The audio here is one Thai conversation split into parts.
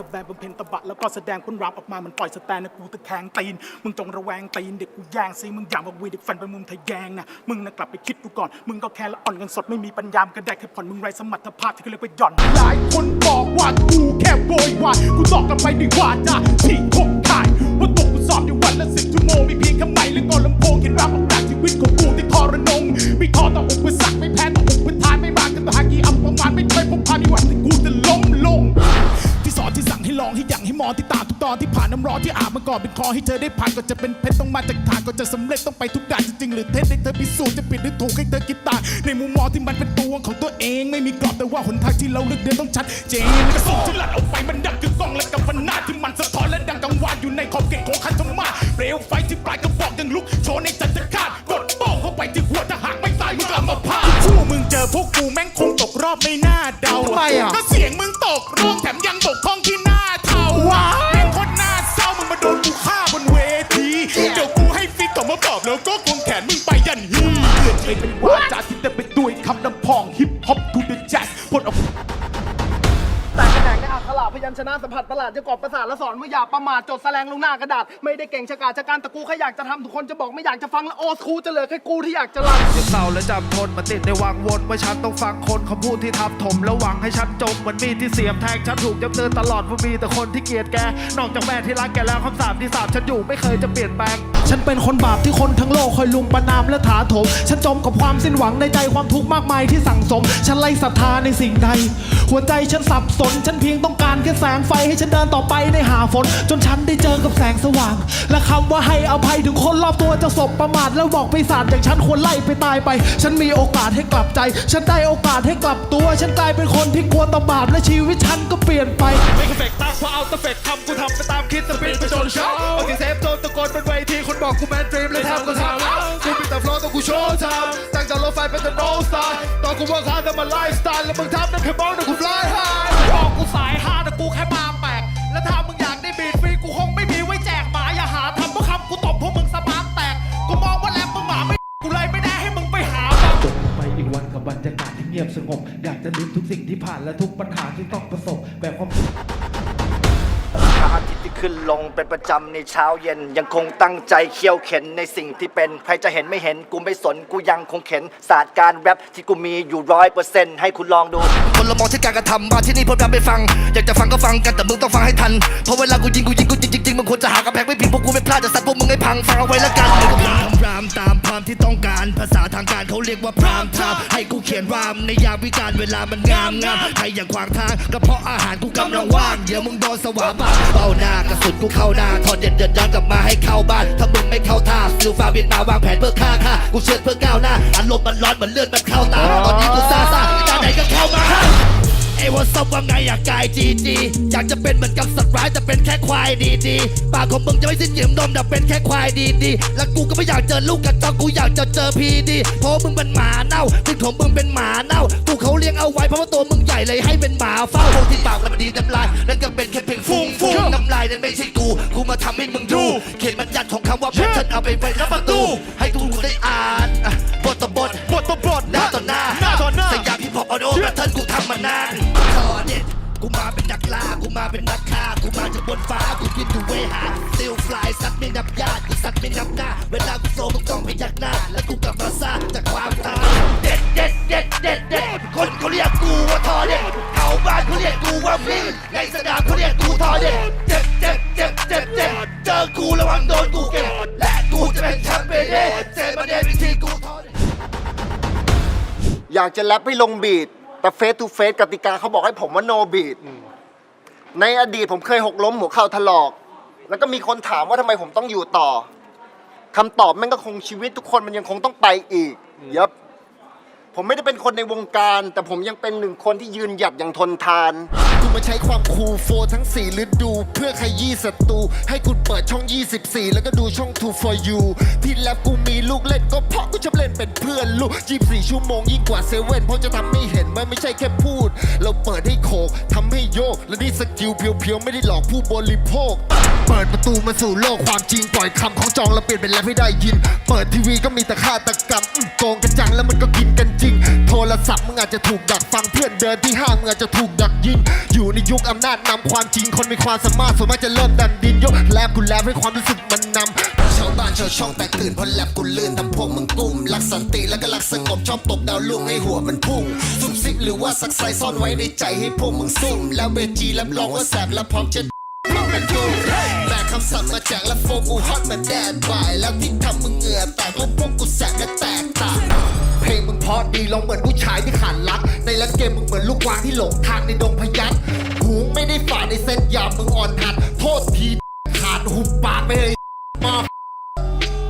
ตะแบงบำเพ็ญตะบะแล้วก็แสดงพ้นรามออกมามันปล่อยสแตนนะกูตะแคงตีน มึงจงระแวงตีนเด็กกูแยงซีมึงอย่ามาวีเด็กฟันไปมุมทะแยงนะมึงนะกลับไปคิดดูก่อน มึงก็แค่ละอ่อนกันสดไม่มีปัญญามกันแดกแค่ผ่อนมึงไรสมรรถภาพที่เขาเรียกว่าหย่อน หลายคนบอกว่ากูแค่โวยวายกูตอบกลับไปด้วยว่าจาที่คงคายว่าตกกูสอบอยู่วันละสิบชั่วโมงมีเพียงแค่ไม้และกอลำโพงเขียนรามออกจากชีวิตของกูที่ทรนงไม่ท้อต่ออุปสรรคไม่แพ้ต่ออุปทานไม่มากันต่อหากี่ำร้อนที่อาบมาก่อนเป็นคอให้เธอได้ผ่านก็จะเป็นเพชรต้องมาจากฐานก็จะสำเร็จต้องไปทุกด่านจริงๆหรือเท็จให้เธอพิสูจน์จะผิดหรือถูกให้เธอคิดตามในมุมมองที่มันเป็นตัวของตัวเองไม่มีกรอบแต่ว่าหนทางที่เราเลือกเดินต้องชัดเจนกระสุนที่หลั่นออกไปมันดังคือกล้องและกับฟันหน้าที่มันสะท้อนและดังกังวานอยู่ในขอบเขตของคันธมาเปลวไฟที่ปลายกระบอกยังลุกโชว์ในจันทคาตกดโป้งเข้าไปที่หัวถ้าหากไม่ตายมึงกลับมาพาชั่วมึงเจอพวกกูแม่งคงตกรอบไม่น่าเดาทำไมอะก็เสียงมึงตกร่องแถมยังบกพร่องที่หน้า ตอบแล้วก็ควงแขนมึงไปยันฮีเลือดเลยเป็นวาจาที่เต็มไปด้วยคำนำพองฮิปฮอปทูเดอะแจ๊สพดออกแต่แขนงในอักขระพยัญชนะสัมผัสประหลาดจะกรอบประสาทและสอนว่าอย่าประมาทจดแสลงลงหน้ากระดาษ ไม่ได้เก่งชะกาจชะการแต่กูแค่อยากจะทำทุกคนจะบอกไม่อยากจะฟังและโอสคูจะเหลือแค่กูที่อยากจะรันยึดเศร้าและจำทนมาติดในวังวนว่าฉันต้องฟังคนคำพูดที่ทับถมแล้วหวังให้ฉันจมเหมือนมีดที่เสียบแทงฉันถูกย้ำเตือนตลอดว่ามีแต่คนที่เกลียดแกนอกจากแม่ที่รักแกแล้วคำสาปที่สาปฉันอยู่ไม่เคยจะเปลี่ยนแปลงฉันเป็นคนบาปที่คนทั้งโลกคอยลุมประนามและถาโถม ฉันจมกับความสิ้นหวังในใจความทุกข์มากมายที่สั่งสม ฉันไร้ศรัทธาในสิ่งใด หัวใจฉันสับสน ฉันเพียงต้องการแค่แสงไฟให้ฉันเดินต่อไปในหาฝน จนฉันได้เจอกับแสงสว่าง และคำว่าให้อภัยถึงคนรอบตัวจะสบประมาทแล้วบอกไปีศาจอย่างฉันควรไล่ไปตายไป ฉันมีโอกาสให้กลับใจ ฉันได้โอกาสให้กลับตัว ฉันกลายเป็นคนที่กลัวต่อบาปและชีวิตฉันก็เปลี่ยนไปไม่เฟกตามเพราะเอาแต่เฟกทำกูทำไปตามคิดสปีดไปจนเช้า อกกูแมนดรีมเลยทำก็ทำแล้วกูมีแต่ฟลอตัวกูโชว์ทม์ตั้งจากรถไฟเป็นแต่โนสไตล์ตอนกูว่าค้าแต่มาไลฟ์สไตล์แล้วมึงทำได้แค่มองแต่กูฟลายไฮบอกกูสายฮาแต่กูแค่มาแปลกแล้วถ้ามึงอยากได้บีดฟรีกูคงไม่มีไว้แจกหมาอย่าหาทำเพราะคำกูตบพวกมึงสปาร์กแตกกูมองว่าแรปมึงหมาไม่กูเลยไม่ได้ให้มึงไปหาจบไปอีกวันกับบรรยากาศที่เงียบสงบอยากจะลืมทุกสิ่งที่ผ่านและทุกปัญหาที่ต้องประสบแบบความพระอาทิตย์ที่ ขึ้นลงเป็นประจำในเช้าเย็น ยังคงตั้งใจเคี่ยวเข็นในสิ่งที่เป็น ใครจะเห็นไม่เห็นกูไม่สนกูยังคงเข็นศาสตร์การแรปที่กูมีอยู่ร้อยเปอร์เซ็นต์ให้คุณลองดู คนเรามองที่การกระทำมาที่นี่พร้อมไปฟัง อยากจะฟังก็ฟังกันแต่มึงต้องฟังให้ทันเพราะเวลากูยิงกูยิงกูจริงจริงๆมึงควรจะหากระแพงไม่พิงพวกกูไม่พลาดจะสัตว์พวกมึงให้พังฟังเอาไว้ละกันมึงพรามพรามตามความที่ต้องการ ภาษาทางการเขาเรียกว่าพรามทามให้กูเขียนรามในยามวิการเวลามันงามงามใครอย่างขวางทางก็เพราะอาหารกูกำลังว่างเดี๋ยวมึงโดนสวาบานเบ้าหน้ากระสุนกูเข้าหน้าทอดเด็ดเด็ดย้อนกลับมาให้เข้าบ้าน ถ้ามึงไม่เข้าท่าซิลฟาเวียนมาวางแผนเพื่อฆ่าฆ่ากูเชื่อเพื่อก้าวหน้าอารมณ์มันร้อนเหมือนเลือดมันเข้าตา ตอนนี้กูซ่าซ่าตาไหนก็เข้ามาเอวซับว่าไงอยากกายจีจีอยากจะเป็นเหมือนกับสัตว์ร้ายแต่เป็นแค่ควายดีดีๆปากของมึงจะไม่สิ้นยืมนมแต่เป็นแค่ควายดีดีๆและกูก็ไม่อยากเจอลูกกระจอกกูอยากจะเจอพีดีเพราะมึงเป็นหมาเน่าคุณของมึงเป็นหมาเน่ากูเขาเลี้ยงเอาไว้เพราะว่าตัวมึงใหญ่เลยให้เป็นหมาเฝ้าพวกที่ปากและมันดีน้ำลายนั่นก็เป็นแค่เพียงฟุ้งฟุ้ง น้ำลายนั่นไม่ใช่กู กูมาทำให้มึงดู เขียนบัญญัติของคำว่าแพทเทิร์นเอาไปไว้หน้าประตู ให้ทุกคนได้อ่านอะบทต่อบท บทต่อบทหน้าต่อหน้าหน้าต่อหน้า สยามฮิปฮอปออโดแพทเทิร์นกูทำมานานขอเด็ดกูมาเป็นนักล่า กูมาเป็นนักฆ่า กูมาจากบนฟ้า กูคิดดูเวหาซิลฟลายสัตว์ไม่นับญาติกูสัตว์ไม่นับหน้า เวลากูโฟล์มึงต้องพยักหน้า แล้วกูกลับมาซ่าจากความตายเด็ดเด็ดเด็ดเด็ดเด็ดคนเขาเรียกกูว่าทอเด็ดเขาบ้านเขาเรียกกูว่าฟิงในสนามเขาเรียกกูทอเด็ด อยากจะแรปให้ลงบีดแต่เฟสทูเฟสกติกาเขาบอกให้ผมว่าโนบีดในอดีตผมเคยหกล้มหัวเข่าถลอก แล้วก็มีคนถามว่าทำไมผมต้องอยู่ต่อคำตอบแม่งก็คงชีวิตทุกคนมันยังคงต้องไปอีกยับผมไม่ได้เป็นคนในวงการ แต่ผมยังเป็นหนึ่งคนที่ยืนหยัดอย่างทนทาน กูมาใช้ความคูลโฟทั้ง4ฤดูเพื่อขยี้ศัตรู ให้กูเปิดช่อง 24 แล้วก็ดูช่อง2 for you ที่แลบกูมีลูกเล่นก็เพราะกูชอบเล่นเป็นเพื่อนลูก 24 ชั่วโมงยิ่งกว่าเซเว่นเพราะจะทำให้เห็นมันไม่ใช่แค่พูด เราเปิดให้โขกทำให้โยก และนี่สกิลเพียวๆ ไม่ได้หลอกผู้บริโภค เปิดประตูมาสู่โลกความจริงปล่อยคำของจองแล้วเปลี่ยนเป็นแรปให้ได้ยิน เปิดทีวีก็มีแต่ฆาตกรรมโกงกันจังแล้วมันก็กินกันจริง โทรศัพท์มึงอาจจะถูกดักฟังเพื่อนเดินที่ห้างมึงอาจจะถูกดักยิงอยู่ในยุคอำนาจนำความจริงคนมีความสามารถส่วนมากจะเริ่มดันดินยกแลบกูแลบให้ความรู้สึกมันนำชาวบ้านชาวช่องแตกตื่นเพราะแลบกูลื่นทำพวกมึงกุ้มรักสันติแล้วก็รักสงบชอบตบดาวลุ่งให้หัวมันพุ่งซุบซิบหรือว่าสักไซซ่อนไว้ในใจให้พวกมึงซุ่มแล้วเวจีรับรองว่าแสบและพร้อมจะมึงเป็นกูแม่คำสั่งมาแจกและโฟกูฮอตเหมือนแดดบ่ายแล้วที่ทำมึงเหงื่อแตกแล้วพวกกูแสบและแตกต่าง ลงมึงเพราะดีลองเหมือนผู้ชายที่ขาดรัก ในแลนเกมมึงเหมือนลูกวางที่หลงทางในดงพยัคฆ์หูไม่ได้ฝ่าในเส้นยามมึงอ่อนหัด โทษทีขาดหุบปากไปเลยมา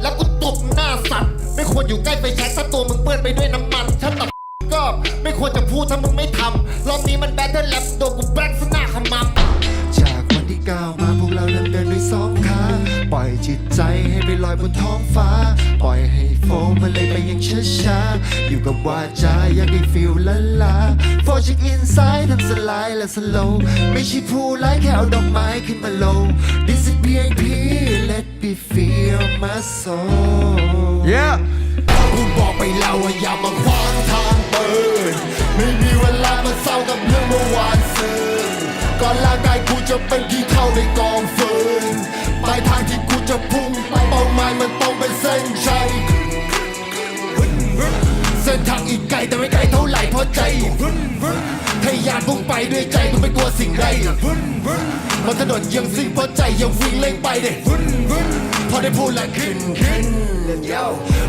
แล้วกูตบหน้าสัตว์ไม่ควรอยู่ใกล้ไฟแช็กถ้าตัวมึงเปื้อนไปด้วยน้ำมันถ้าตับก็ไม่ควรจะพูดถ้ามึงไม่ทำรอบนี้มันแบทเทิลแลบโดนกูแบล็ก อยบนท้องฟ้า ปล่อยให้โฟมมันเลยไปอยังช้าๆอยู่กับว่าจาอยากได้ฟิลละลาโฟชิกอินไซด์ทำสลายและสโลว์ไม่ใช่ผู้ไล่แค่เอาดอกไม้ขึ้นมาลง This is VIP let me feel my soul yeah กูบอกไปแล้วว่าอย่ามาขวางทางเปิดไม่มีเวลามาเศร้ากับเรื่องเมื่อวานซึ้ง ก่อนร่างกายกูจะเป็นกี่เท่าในกองฟืนปลายทางที่กูจะพุ่งไปเป้าหมายมันต้องเป็นเส้นชัยเส้นทางอีกไกลแต่ไม่ไกลเท่าไหร่เพราะใจทะยานพุ่งไปด้วยใจกูไม่กลัวสิ่งใดบนถนนยังซิ่งเพราะใจยังวิ่งเล่งไปเด็ก ได้พูดแล้วขึ้นขึ้นเย้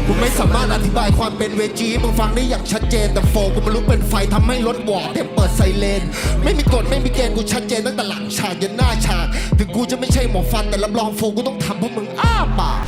กูไม่สามารถอธิบายความเป็นเวจีมึงฟังได้อย่างชัดเจน แต่โฟกูมันรู้เป็นไฟทำให้รถวอร์เต็มเปิดไซเรนไม่มีกฎไม่มีเกณฑ์กูชัดเจนตั้งแต่หลังฉากยันหน้าฉาก ถึงกูจะไม่ใช่หมอฟันแต่รับรองโฟกูต้องทำเพราะมึงอ้าปาก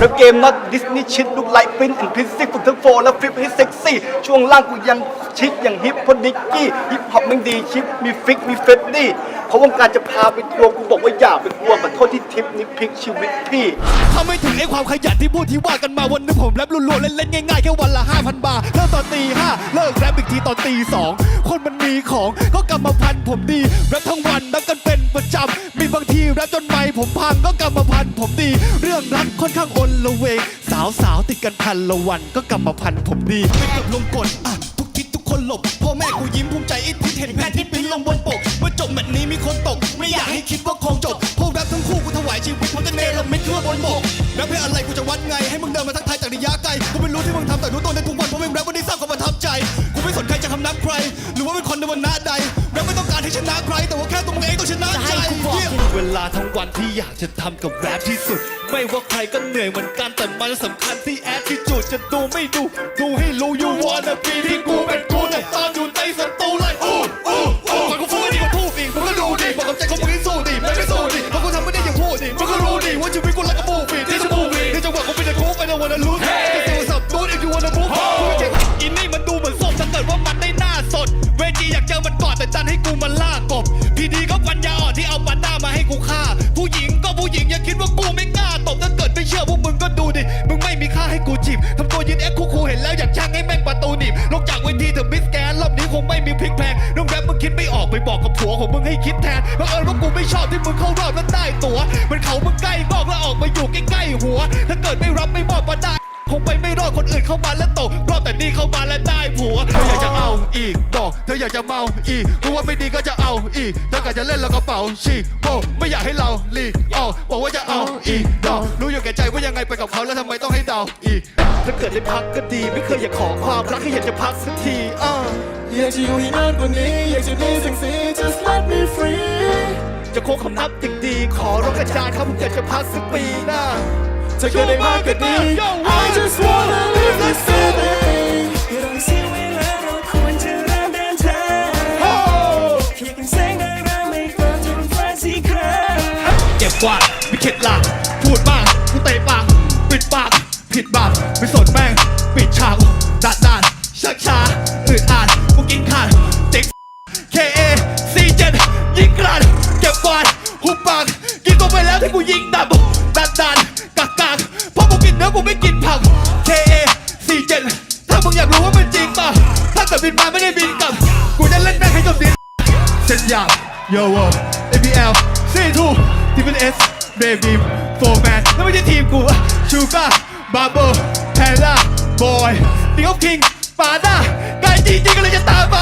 รถเกมน็อตดิสนีย์ชิดลุกไลท์ปริ้นอินพิซซิกฝึกทั้งโฟและฟลิปให้เซ็กซี่ ช่วงล่างกูยังชิดอย่างฮิปพอดิกกี้ฮิปฮอปม่งดีชิปมีฟิกมีเฟดดี้เขาวงการจะพาไปทัวร์กูบอกว่าอย่าไปกลัวขอโทษที่ทิปนี้พลิกชีวิตพี่ถ้าไม่ถึงไอ้ความขยันที่พูดที่ว่ากันมาวันนึงผมแรปรัวๆเล่นๆง่ายๆแค่วันละ 5,000 บาทเริ่มตอนตีห้าเลิกแรปอีกทีตอนตีสองคนมันมีของก็กรรมพันผมดีแรปทั้งวันนับกันเป็นประจำมีบางทีแรปจนไม่ผมพังก็กรรมพันผมดี เรื่องรักค่อนข้างอนละเวงสาวสาวๆติดกันพันละวันก็กรรมพันธุ์ผมดีไม่เกือบลงกลอะทุกทิศทุกคนหลบพ่อแม่กูยิ้มภูมิใจอิทธิเห็นแพทย์ที่ปิ้นลงบนปกเมื่อจบแมตช์นี้มีคนตก ไม่อยากให้คิดว่าคงจบพวกแรปทั้งคู่กูถวายชีวิตผมจะเนรมิตทั่วบนบกแรปเพื่ออะไรกูจะวัดไงให้มึงเดินมาทักทายจากระยะไกลกูไม่รู้ที่มึงทำแต่รู้ตัวในทุกวันเพราะมึงแรปวันนี้สร้างความประทับใจกูไม่สนใครจะคำนับใคร หรือว่าเป็นคนในวันหน้าใดแรปไม่ต้องการให้ชนะใคร แต่ว่าแค่ตัวมึงเองต้องชนะใจเวลาทั้งวันที่อยากจะทำกับแรปที่สุด ไม่ว่าใครก็เหนื่อยเหมือนกันแต่มันสำคัญที่แอดที่จุดจะดูไม่ดู ดูให้รู้อยู่ว่านาปีที่กูเป็นกูแต่ตอนอยู่ในสตูเลยอู้อู้อู้ฟังกูพู ของมึงให้คิดแทนเพราะเอิญว่ากูไม่ชอบที่มึงเข้ารอบแล้วได้ตั๋วมันเขามึงใกล้งอกแล้วออกมาอยู่ใกล้ๆหัว ถ้าเกิดไม่รับไม่มอบมาได้คงไปไม่รอดคนอื่นเข้ามาแล้วตกรอบแต่นี่เข้ามาแล้วได้ผัวเธออยากจะเอาอีกดอก เธออยากจะเมาอีกรู้ว่าไม่ดีก็จะเอาอีกถ้าเกิดจะเล่นแล้วก็เป่าฉีกโบไม่อยากให้เราหลีกออกบอกว่าจะเอาอีกดอกรู้อยู่แก่ใจว่ายังไงไปกับเขาแล้วทำไมต้องให้เดาอีก ถ้าเกิดได้พักก็ดี ไม่เคยอยากขอความรักแค่อยากจะพักสักทีอ้าอยากจะอยู่ให้นานกว่านี้ อยากจะมีสิ่งสี just let me free จะโค้งคำนับอย่างดี ขอร้องกระจายครับผมอยากจะพักสักปีหน้าจะเกิดได้มากกว่านี้ I just wanna live this feeling เราเสียเวลาเราควรจะเริ่มเดินทางเพียงแสงดาวไม่ก็ทำฟ้าสีครามเจ็บกว่าไม่เข็ดหลักพู S Baby Four Man แล้วไม่ใช่ทีมกูชูการ์บาร์เบอร์แพนด้าบอยดิงออฟคิงปาด้าไกลจริงๆก็เลยจะตามไป